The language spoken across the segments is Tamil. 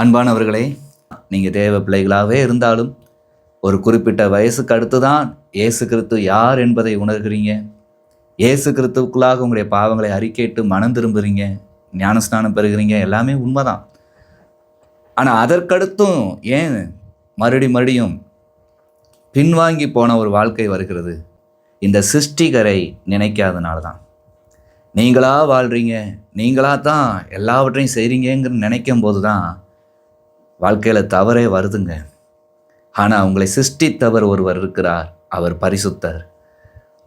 அன்பானவர்களே நீங்கள் தேவ பிள்ளைகளாகவே இருந்தாலும் ஒரு குறிப்பிட்ட வயசுக்கு அடுத்து தான் இயேசு கிறிஸ்து யார் என்பதை உணர்கிறீங்க? இயேசு கிறிஸ்துவுக்குள்ளாக உங்களுடைய பாவங்களை அறிக்கையிட்டு மனம் திரும்புகிறீங்க ஞானஸ்நானம் பெறுகிறீங்க எல்லாமே உண்மைதான். ஆனால் அதற்கடுத்தும் ஏன் மறுபடி மறுபடியும் பின்வாங்கி போன ஒரு வாழ்க்கை வருகிறது? இந்த சிருஷ்டிகரை நினைக்காதனால தான் நீங்களாக வாழ்கிறீங்க நீங்களாக தான் எல்லாவற்றையும் செய்கிறீங்கிற நினைக்கும் போது தான் வாழ்க்கையில் தவறே வருதுங்க. ஆனால் உங்களை சிருஷ்டித்தவர் ஒருவர் இருக்கிறார். அவர் பரிசுத்தர்.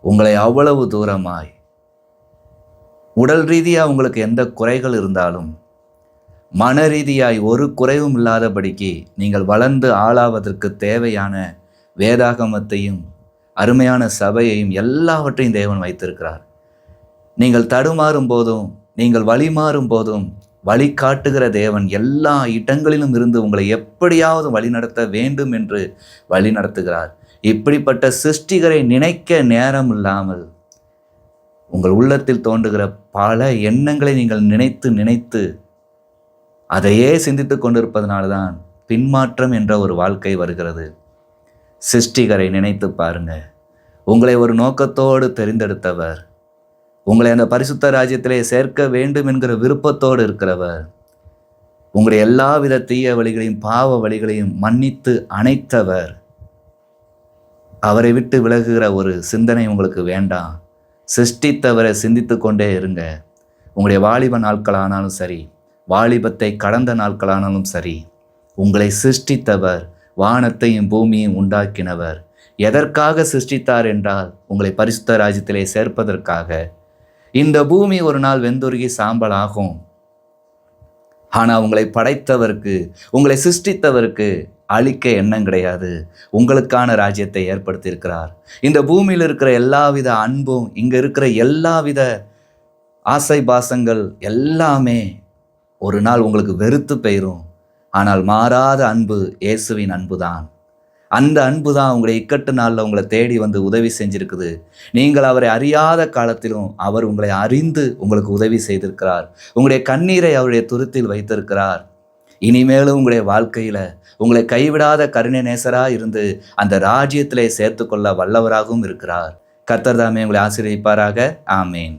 உங்களை அவ்வளவு தூரமாய். உடல் ரீதியாக உங்களுக்கு எந்த குறைகள் இருந்தாலும் மன ரீதியாய் ஒரு குறைவும் இல்லாதபடிக்கு நீங்கள் வளர்ந்து ஆளாவதற்கு தேவையான வேதாகமத்தையும் அருமையான சபையையும் எல்லாவற்றையும் தேவன் வைத்திருக்கிறார். நீங்கள் தடுமாறும் போதும் நீங்கள் வழிமாறும் போதும் வழிகாட்டுகிற தேவன் எல்லா இடங்களிலும் இருந்து உங்களை எப்படியாவது வழிநடத்த வேண்டும் என்று வழிநடத்துகிறார். இப்படிப்பட்ட சிருஷ்டிகரை நினைக்க நேரம் இல்லாமல் உங்கள் உள்ளத்தில் தோன்றுகிற பல எண்ணங்களை நீங்கள் நினைத்து நினைத்து அதையே சிந்தித்து கொண்டிருப்பதனால தான் பின்மாற்றம் என்ற ஒரு வாழ்க்கை வருகிறது. சிருஷ்டிகரை நினைத்து பாருங்கள் உங்களை ஒரு நோக்கத்தோடு தெரிந்தெடுத்தவர் உங்களை அந்த பரிசுத்த ராஜ்யத்திலே சேர்க்க வேண்டும் என்கிற விருப்பத்தோடு இருக்கிறவர். உங்களுடைய எல்லா வித தீய வழிகளையும் பாவ வழிகளையும் மன்னித்து அணைத்தவர். அவரை விட்டு விலகுகிற ஒரு சிந்தனை உங்களுக்கு வேண்டாம். சிருஷ்டித்தவரை சிந்தித்து கொண்டே இருங்க. உங்களுடைய வாலிப நாட்களானாலும் சரி வாலிபத்தை கடந்த நாட்களானாலும் சரி உங்களை சிருஷ்டித்தவர் வானத்தையும் பூமியையும் உண்டாக்கினவர். எதற்காக சிருஷ்டித்தார் என்றால் உங்களை பரிசுத்த ராஜ்யத்திலே சேர்ப்பதற்காக. இந்த பூமி ஒரு நாள் வெந்துருகி சாம்பல் ஆகும் ஆனால் உங்களை படைத்தவருக்கு உங்களை சிருஷ்டித்தவருக்கு அழிக்க எண்ணம் கிடையாது. உங்களுக்கான ராஜ்யத்தை ஏற்படுத்தியிருக்கிறார். இந்த பூமியில் இருக்கிற எல்லாவித அன்பும் இங்கே இருக்கிற எல்லாவித ஆசை பாசங்கள் எல்லாமே ஒரு நாள் உங்களுக்கு வெறுத்து போயிரும். ஆனால் மாறாத அன்பு இயேசுவின் அன்பு தான் அந்த அன்பு தான் உங்களை இக்கட்டு நாளில் உங்களை தேடி வந்து உதவி செஞ்சுருக்குது. நீங்கள் அவரை அறியாத காலத்திலும் அவர் உங்களை அறிந்து உங்களுக்கு உதவி செய்திருக்கிறார். உங்களுடைய கண்ணீரை அவருடைய துருத்தில் வைத்திருக்கிறார். இனிமேலும் உங்களுடைய வாழ்க்கையில் உங்களை கைவிடாத கருணை நேசராக இருந்து அந்த ராஜ்யத்திலே சேர்த்துக்கொள்ள வல்லவராகவும் இருக்கிறார். கர்த்தர் தாமே உங்களை ஆசிரியப்பாராக ஆமேன்.